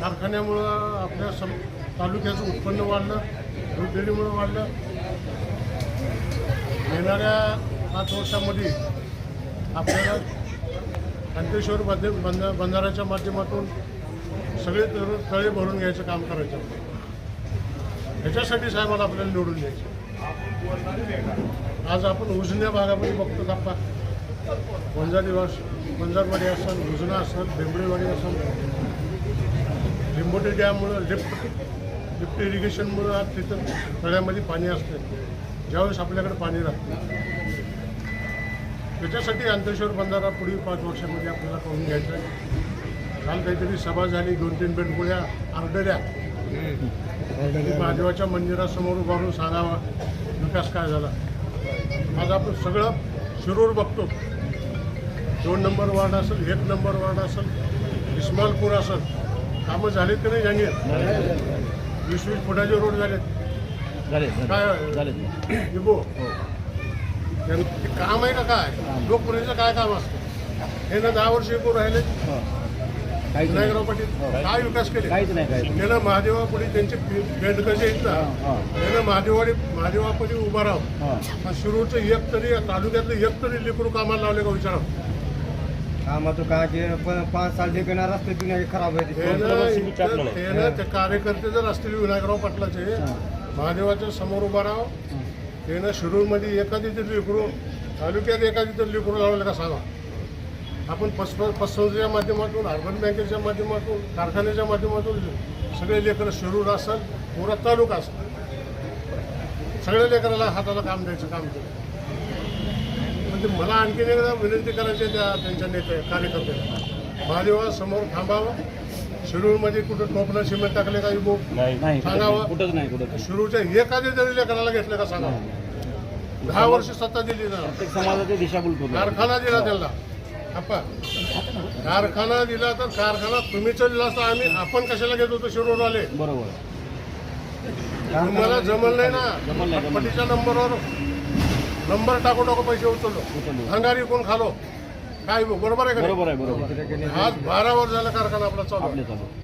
कारखान्यामुळं आपल्या सम तालुक्याचं उत्पन्न वाढलं दूधडेरीमुळं वाढलं. येणाऱ्या पाच वर्षामध्ये आपल्याला अंतेश्वर बंद बंद बंधाऱ्याच्या माध्यमातून सगळे तळ- तळे भरून घ्यायचं काम करायचं. ह्याच्यासाठी साहेबांना आपल्याला निवडून द्यायचं. आज आपण उजन्या भागामध्ये बघतो गप्पा वंजारी वास वंजारवाडी असेल उजना असेल भेंबळेवाडी असेल लिंबोटी डॅममुळं लिफ्ट लिफ्ट इरिगेशनमुळं आज तिथं तळ्यामध्ये पाणी असते ज्यावेळेस आपल्याकडे पाणी राहतं. त्याच्यासाठी अंतेश्वर बंधारा पुढील पाच वर्षामध्ये आपल्याला करून घ्यायचा आहे. काल काहीतरी सभा झाली दोन तीन बेंडगुळ्या आरडऱ्या महादेवाच्या मंदिरासमोर उभारून सांगावा विकास काय झाला. आज आपण सगळं शिरूर बघतो. दोन नंबर वार्ड असेल एक नंबर वार्ड असेल इस्मालपूर असेल कामं झालीत की नाही जाणीर वीस वीस फुटाचे रोड झालेत. झाले काय झाले. इबो? ते काम आहे का काय? लोकपुरीचं काय काम असतं? हे ना दहा वर्ष इबो राहिले. विनायकराव नाही. पाटील काय विकास केले? त्यानं महादेवापुढे त्यांचे बेंड कसे आहेत ना? हां त्यानं महादेवाडी महादेवापुढे उभा राहून हां. हा शिरूरचं एक तरी तालुक्यातलं एक तरी लेकरू कामाला लावले का विचारा कामाचं काय प- पाच साल रस्ते खराब आहे ते. टाकलं. त्यानं त्यानं ते कार्यकर्ते जर असतील विनायकराव पाटलाचे महादेवाच्या समोर उभा राहावं त्यानं शिरूरमध्ये एखादी तरी लेकरू तालुक्यात एखादी तरी लेकरू लावलं का सांगा? आपण पस पसंतीच्या माध्यमातून अर्बन बँकेच्या माध्यमातून कारखान्याच्या माध्यमातून सगळे लेकरं शिरूर असेल पुरा तालुका असेल. सगळ्या लेकराला हाताला काम द्यायचं काम केलं म्हणजे मला आणखीन एकदा विनंती करायची त्या त्यांच्या नेते कार्यकर्त्यांना. महादेवा समोर थांबावं. शिरूरमध्ये कुठं टोपलं सिमेंट टाकले काही बो नाही सांगावं. कुठंच नाही कुठंच शिरूरच्या एखाद्या तरी लेकराला घेतलं का सांगावं? दहा वर्ष सत्ता दिली ना. कारखाना दिला त्यांना. आप्पा कारखाना दिला तर कारखाना तुम्ही दिला असता आम्ही आपण कशाला घेत होतो शिरूरवाले? बरोबर. तुम्हाला जमल नाही ना. पट्टीच्या नंबरवर नंबर टाकू टाकू पैसे उचललो. अंगारी कोण खालो काय बरोबर आहे का? बरोबर आहे बरोबर आज बारा वर झाला कारखाना आपला चालू आहे. आपले चालू